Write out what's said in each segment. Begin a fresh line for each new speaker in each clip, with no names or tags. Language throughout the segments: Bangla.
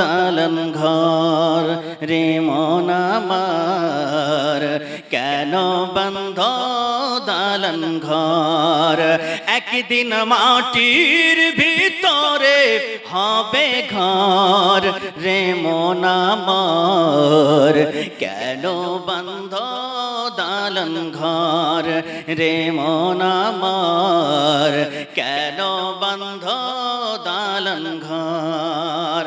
দালন ঘর রে মন আমার। কেন বন্ধ দালন ঘর? একদিন মাটির ভিতরে হবে ঘর রে মন আমার। কেন বন্ধ দালন ঘর রে মন আমার? কেন বন্ধ দালন ঘর?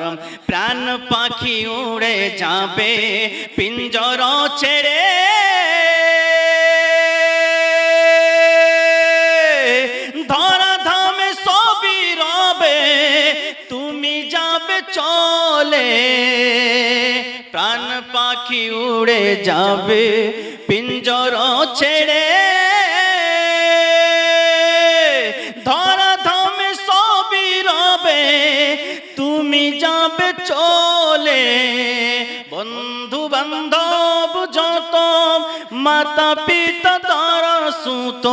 প্রাণ পাখি উড়ে যাবে, পিঞ্জর ছেড়ে। ধরা ধামে তুমি যাবে চলে। প্রাণ পাখি উড়ে যাবে, পিঞ্জর ছেড়ে। মাতা পিতা তারা সুত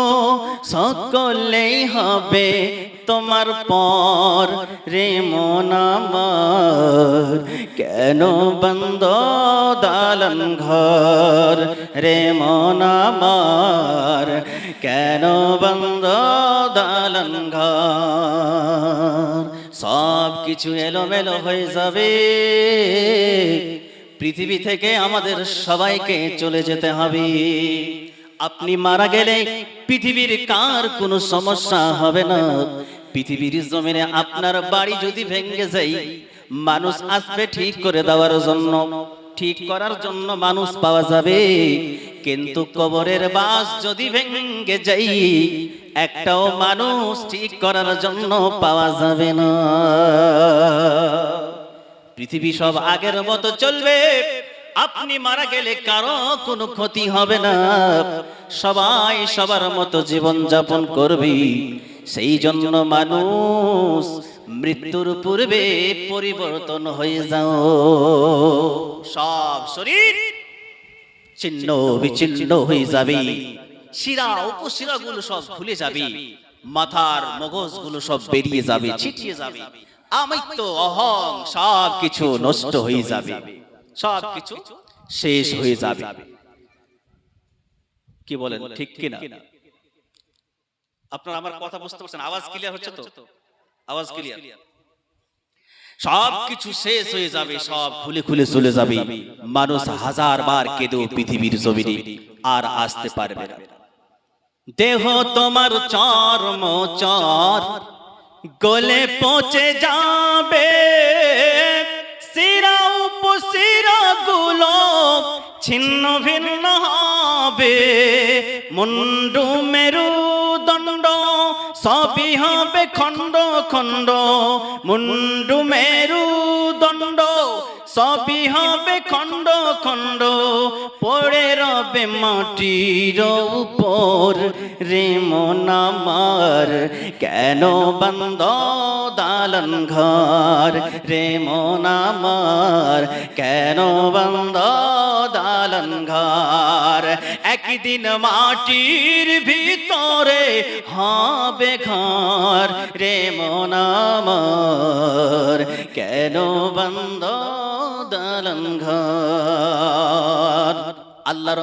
সকলেই হবে তোমার পর রে মন আমার। কেন বন্ধ দালন ঘর রে মন আমার? কেন বন্ধ দালন ঘর? সব কিছু এলোমেলো হয়ে যাবে। পৃথিবী থেকে আমাদের সবাইকে চলে যেতে হবে। আপনি মারা গেলে পৃথিবীর কার কোনো সমস্যা হবে না। পৃথিবীর জমিনে আপনার বাড়ি যদি ভেঙে যায়, মানুষ আসবে ঠিক করে দেওয়ার জন্য। ঠিক করার জন্য মানুষ পাওয়া যাবে। কিন্তু কবরের বাস যদি ভেঙে যাই একটাও মানুষ ঠিক করার জন্য পাওয়া যাবে না। পৃথিবী সব আগের মতো চলবে। আপনি মারা গেলে কারও কোনো ক্ষতি হবে না। সবাই সবার মতো জীবন যাপন করবি। সেই জন্য মানুষ মৃত্যুর পূর্বে পরিবর্তন হয়ে যাও। সব শরীর ছিন্ন বিচ্ছিন্ন হয়ে যাবে। শিরা উপশিরা সব খুলে যাবে। মাথার মগজগুলো সব বেরিয়ে যাবে, ছিটিয়ে যাবে। আমিত্ব অহং সব কিছু নষ্ট হয়ে যাবে। সব কিছু শেষ হয়ে যাবে। কি বলেন? ঠিক কিনা? আপনার আমার কথা বুঝতে পারছেন? আওয়াজ ক্লিয়ার হচ্ছে তো? আওয়াজ ক্লিয়ার সব কিছু শেষ হয়ে যাবে সব খুলে খুলে চলে যাবে। মানুষ হাজার বার কেঁদেও পৃথিবীর জমিনে আর আসতে পারবে না। দেহ তোমার চর্ম চর গলে পচে যাবে। সিরা উপসিরা গুলো ছিন্ন ভিন্ন হবে। মুন্ডু মেরু দণ্ড, সবই হবে খণ্ড খণ্ড। মুন্ডু মেরু দণ্ড সবই হবে খণ্ড খণ্ড, পড়ে রবে মাটির উপর। রে মন আমার, কেন বন্ধ দালন ঘর? রে মন আমার, কেন বন্ধ দালন ঘর? একদিন মাটির ভিতরে হবে ঘর। রে মন আমার, কেন বন্ধ দালন ঘর আল্লাহর